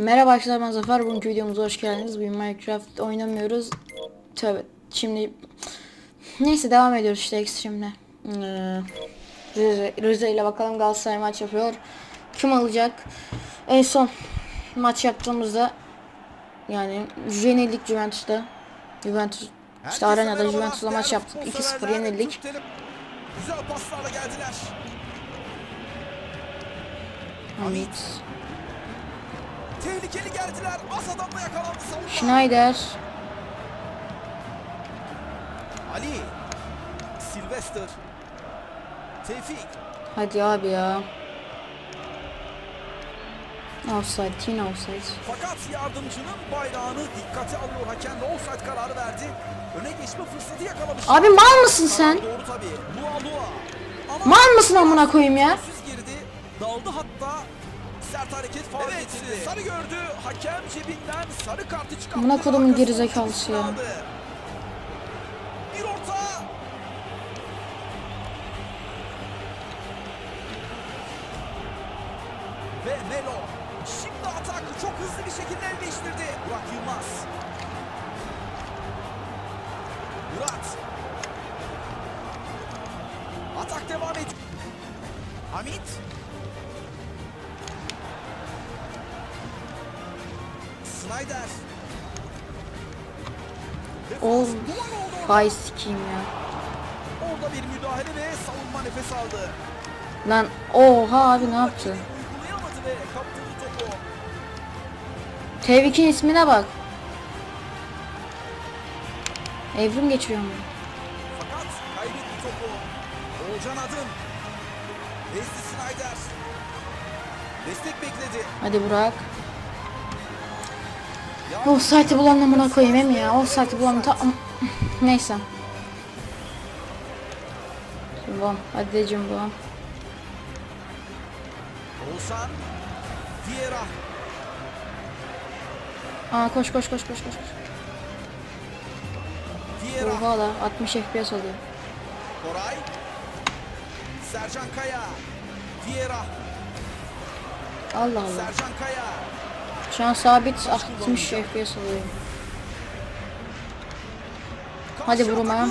Merhaba arkadaşlar ben Zafer. Bugünkü videomuza hoş geldiniz. Bugün Minecraft oynamıyoruz. Tövbe. Şimdi neyse devam ediyoruz işte Extreme'le. Ee, Rize, ile bakalım Galatasaray maç yapıyor. Kim alacak? En son maç yaptığımızda yani yenildik Juventus'ta. Juventus işte arenada Juventus'la maç yaptık. 2-0 yenildik. Güzel paslarla geldiler. Hamit. Tehlikeli geldiler. Az adamla yakalandı savunma. Schneider. Ali. Sylvester. Tevfik. Hadi abi ya. Offside, yine offside. Fakat yardımcının bayrağını dikkate alıyor. Hakem de offside kararı verdi. Öne geçme fırsatı yakalamış. Abi mal mısın sen? Doğru tabii. Lua Lua. Ama Mal mısın amına koyayım ya? Girdi. Daldı hatta. Sert hareket faul evet, getirdi. Sarı gördü. Hakem cebinden sarı kartı çıkarttı. Amına kodumun gerizekalısı ya. Bir orta. Ve Melo. Şimdi atak çok hızlı bir şekilde el değiştirdi. Burak Yılmaz. Murat. Orada. Hay sikeyim ya. Orada bir müdahale ve savunma nefes aldı. Lan oha abi ne yaptı? Tevfik'in ismine bak. Evrim geçiyor mu? Fakat kaybetti topu. Oğulcan Adın. Wesley Snyder. Destek bekledi. Hadi Burak. Ya, Offside'ı bulan amına koyayım hem ya. Offside'ı bulan ta... Neyse. Bom. Hadi de Jumbo. Oğuzhan. Vieira. Aa koş koş koş koş koş. Vieira. Oha da 60 FPS oluyor. Koray. Sercan Kaya. Vieira. Allah Allah. Sercan Kaya. Şu an sabit 60 FPS oluyor. Hadi vurma.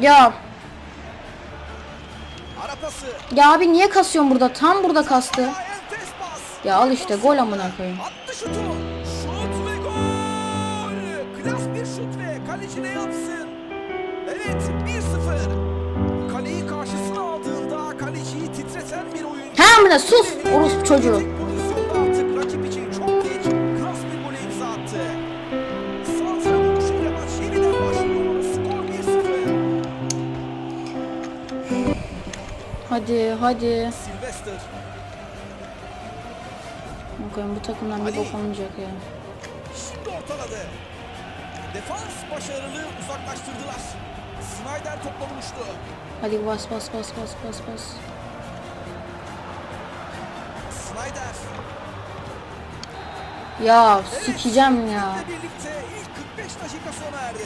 Ya ya abi niye kasıyorsun burada? Tam burada kastı. Ya al işte, gol amına koyayım. Klas bir şut ve kaleci ne yapsın? Evet 1-0. Yeniden başlıyor. Skor 1-0. Hadi hadi. Bakayım bu takımdan bir bok olmayacak ya. Şimdi ortaladı. Defans başarılı uzaklaştırdılar. Snyder topla buluştu. Hadi bas bas bas bas bas bas. Ya sikeceğim ya. Ligle birlikte ilk 45 dakika sona erdi.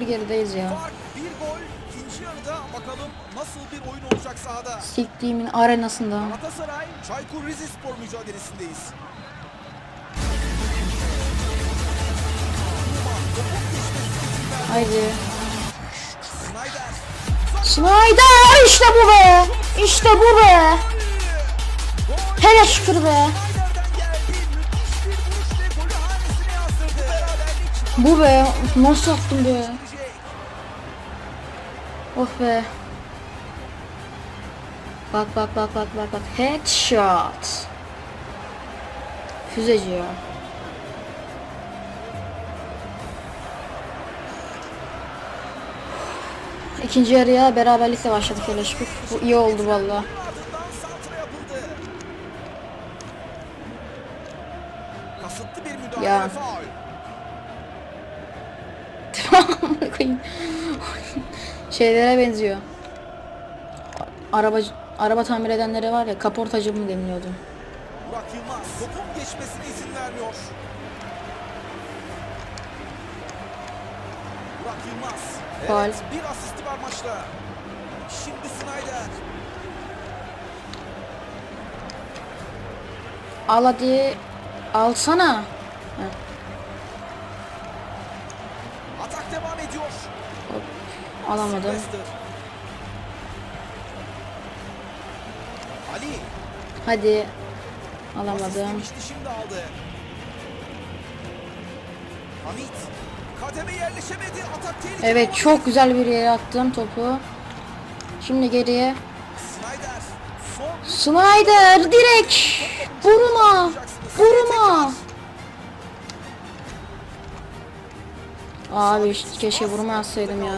1-0 gerideyiz ya. Bir gol. İkinci yarıda bakalım nasıl bir oyun olacak sahada. Siktiğimin arenasında. Galatasaray Çaykur Rizespor mücadelesindeyiz. Haydi. Snyder. İşte bu be. İşte bu be. Hele şükür be. Bu be. Nasıl attım be. Oh be. Bak bak bak bak bak bak. Headshot. Füzeci ya. İkinci yarıya beraberlikle başladık hele şükür. Bu iyi oldu valla. Ya. Koyayım. Şeylere benziyor. Araba araba tamir edenlere var ya kaportacı mı deniliyordu. Burak Yılmaz topun geçmesine izin vermiyor. Burak Yılmaz Faul. Evet bir asisti var maçta. Şimdi Snyder. Al hadi. Alsana. Atak devam ediyor. Alamadım. Ali. Hadi. Alamadım. şimdi aldı. Hamit. Kademe yerleşemedi. Atak tehlikeli. Evet çok güzel bir yere attım topu. Şimdi geriye. Snyder. Snyder direkt. Vurma. Vurma. Abi işte keşke vurma atsaydım ya.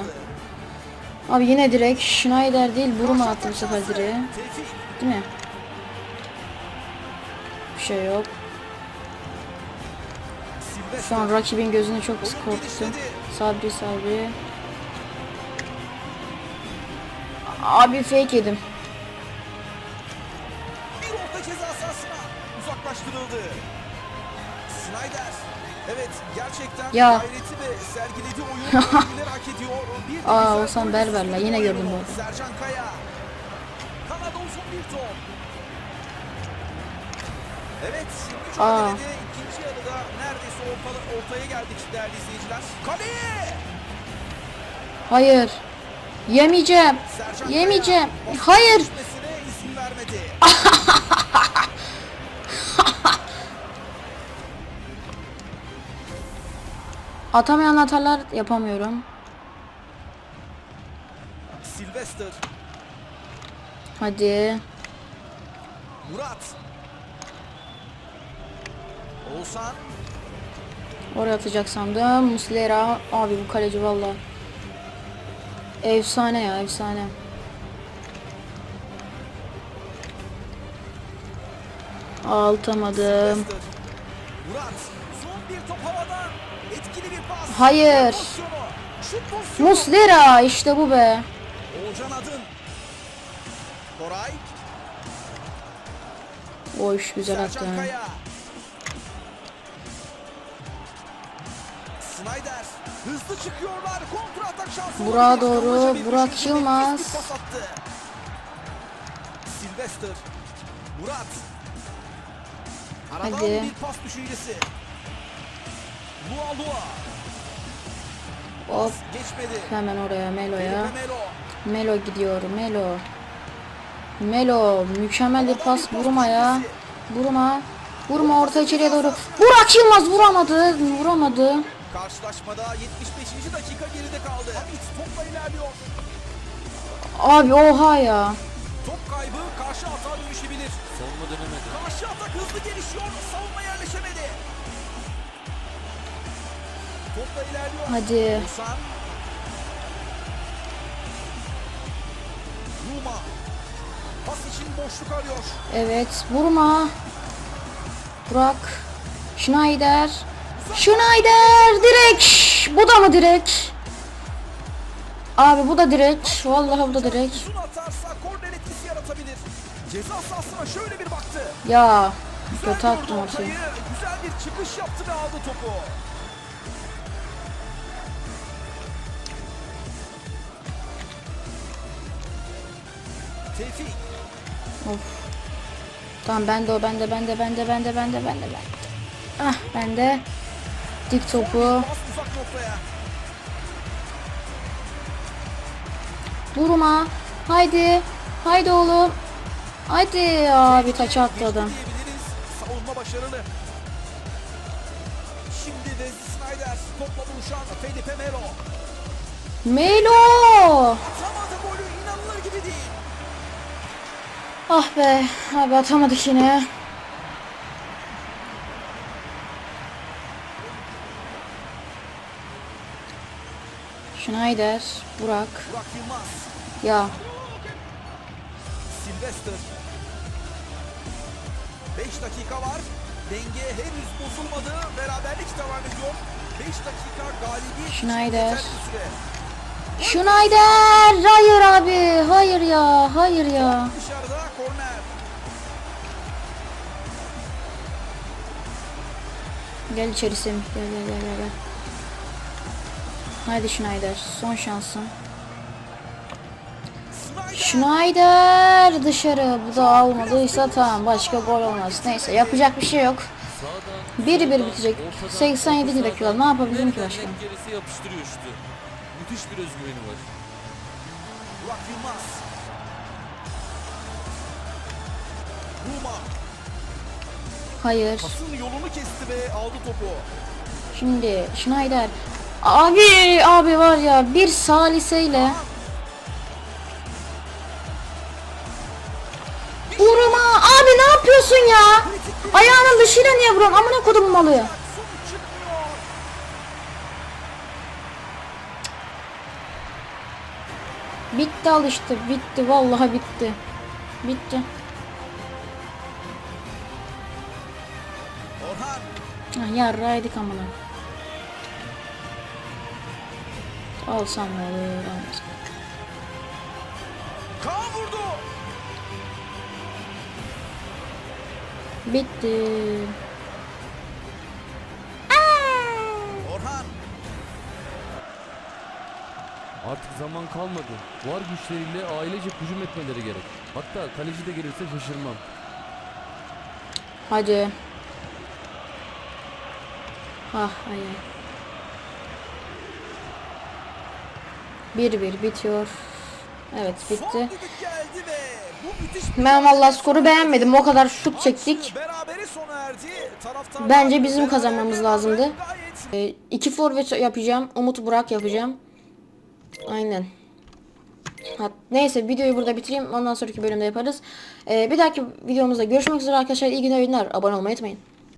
Abi yine direkt Schneider değil vurma attım sefer direğe. Değil mi? Bir şey yok. Şu an rakibin gözünü çok genişledi. Sabri Sabri. Abi fake yedim. Bir orta ceza sahasına uzaklaştırıldı. Snyder. Evet gerçekten Ya. gayreti ve sergilediği oyun hak ediyor. Bir Aa, Oğuzhan üstünlüğü yine gördüm bu. Sercan Kaya. Kanada uzun bir top. Evet mücadelede ikinci yarıda neredeyse orta, ortaya geldik değerli izleyiciler. Kaleye! Hayır. Yemeyeceğim. Sercan Yemeyeceğim. Kaya, Hayır. vermedi. Atamayan hatalar yapamıyorum. Sylvester, Hadi. Murat. Oğuzhan. Oraya atacak sandım. Muslera. Abi bu kaleci valla. Efsane ya efsane. Altamadım. Sylvester. Murat. Son bir top havadan. Etkili bir pas. Hayır. Pozisyonu. Şut pozisyonu. Muslera işte bu be. Oğulcan Adın. Koray. O iş güzel attı. Snyder. Hızlı çıkıyorlar. Kontra atak şansı. Burak'a doğru, Burak Yılmaz. Sylvester. Murat. Aradan Hadi. bir pas düşüncesi. Lua Lua. Hop Geçmedi. hemen oraya Melo'ya. Melo. Melo gidiyor Melo. Melo mükemmel bir pas vurmaya. Vurma. Vurma orta içeriye doğru. Burak Yılmaz vuramadı. Vuramadı. Karşılaşmada 75. dakika geride kaldı. Hamit topla ilerliyor. Abi oha ya. Top kaybı karşı atağa dönüşebilir. Savunma dönemedi. Karşı atak hızlı gelişiyor. Savunma yerleşemedi. Topla ilerliyor. Hadi. Oğuzhan. Ruma. Pas için boşluk arıyor. Evet vurma. Burak. Schneider. Schneider direkt. Bu da mı direkt? Abi bu da direkt. Vallahi bu da direkt. Yaratabilir. Ceza sahasına şöyle bir baktı. Ya Güzel kötü attım ortayı. Güzel bir çıkış yaptı ve aldı topu. Tevfik. Of. Tamam bende o bende bende bende bende bende bende bende. Ah bende. Dik topu. Bas uzak noktaya. Vurma. Haydi. Haydi oğlum. Haydi abi taça attı adam. Savunma başarılı. Şimdi Wesley Snyder topla buluşan Felipe Melo. Melo. Atamadı golü inanılır gibi değil. Ah be. Abi atamadık yine. Schneider. Burak. Burak Yılmaz. Ya. Sylvester. 5 dakika var. Denge henüz bozulmadı. Beraberlik devam ediyor. 5 dakika galibiyet Schneider. Schneider. Hayır abi. Hayır ya. Hayır ya. Dışarıda korner. Gel içeri Semih. Gel gel gel. gel. Haydi Schneider. Son şansın. Schneider dışarı. Bu da olmadıysa tamam. Başka gol olmaz. Neyse yapacak bir şey yok. Sağdan 1-1 bitecek. 87. dakika. Ne yapabilirim ki başka? Müthiş bir özgüveni var. Burak Yılmaz. Ruma. Hayır. Pasın yolunu kesti ve aldı topu. Şimdi Schneider. Abi abi var ya bir saliseyle Vurma yapıyorsun ya? Ayağının dışıyla niye vuruyorsun? Amına kodum malı. Bitti al işte bitti vallahi bitti. Bitti. Orhan. Yarraydık amına. Alsam ne olur. Kaan vurdu. Bitti. Orhan. Artık zaman kalmadı. Var güçleriyle ailece hücum etmeleri gerek. Hatta kaleci de gelirse şaşırmam. Hadi. Ah ay ay. Bir bir bitiyor. Evet bitti. Ben vallahi skoru beğenmedim. O kadar şut çektik. Bence bizim kazanmamız lazımdı. Ee, iki forvet yapacağım. Umut Burak yapacağım. Aynen. Ha, neyse videoyu burada bitireyim. Ondan sonraki bölümde yaparız. Ee, bir dahaki videomuzda görüşmek üzere arkadaşlar. İyi günler. Abone olmayı unutmayın.